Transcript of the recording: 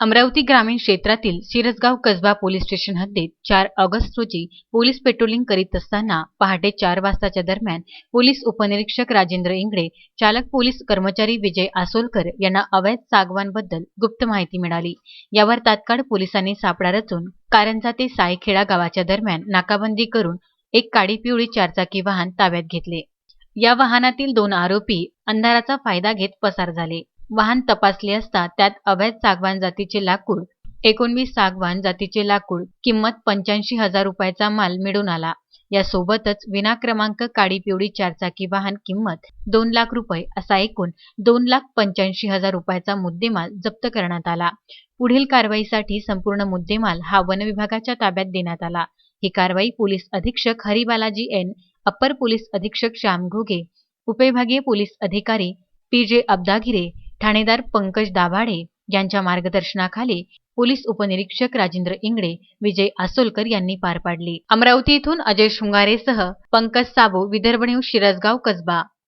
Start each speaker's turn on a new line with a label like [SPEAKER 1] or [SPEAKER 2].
[SPEAKER 1] अमरावती ग्रामीण क्षेत्रातील Shirasgaon Kasba police station हद्दीत चार ऑगस्ट रोजी पोलीस पेट्रोलिंग करीत असताना पहाटे चार वाजताच्या दरम्यान पोलीस उपनिरीक्षक राजेंद्र इंगळे चालक पोलीस कर्मचारी विजय आसोलकर यांना अवैध सागवानबद्दल गुप्त माहिती मिळाली. यावर तात्काळ पोलिसांनी सापळा रचून कारंजा ते सायखेडा गावाच्या दरम्यान नाकाबंदी करून एक काळी पिवळी चारचाकी वाहन ताब्यात घेतले. या वाहनातील दोन आरोपी अंधाराचा फायदा घेत पसार झाले. वाहन तपासले असता त्यात अवैध सागवान जातीचे लाकूड एकोणवीस सागवान जातीचे लाकूड किंमत पंच्याऐंशी हजार रुपयाचा माल मिळून आला. यासोबतच विनाक्रमांक काळी पिवळी चारचाकी वाहन किंमत दोन लाख रुपये असा एकूण दोन लाख पंच्याऐंशी हजार रुपयाचा मुद्देमाल जप्त करण्यात आला. पुढील कारवाईसाठी संपूर्ण मुद्देमाल हा वनविभागाच्या ताब्यात देण्यात आला. ही कारवाई पोलीस अधीक्षक हरिबालाजी एन अप्पर पोलीस अधीक्षक श्याम घोगे उपविभागीय पोलीस अधिकारी पी जे अब्दागिरे ठाणेदार पंकज दाभाडे यांच्या मार्गदर्शनाखाली पोलीस उपनिरीक्षक राजेंद्र इंगडे विजय आसोलकर यांनी पार पाडली. अमरावती इथून अजय शृंगारेसह पंकज साबू विदर्भ न्यूज शिरसगाव कसबा.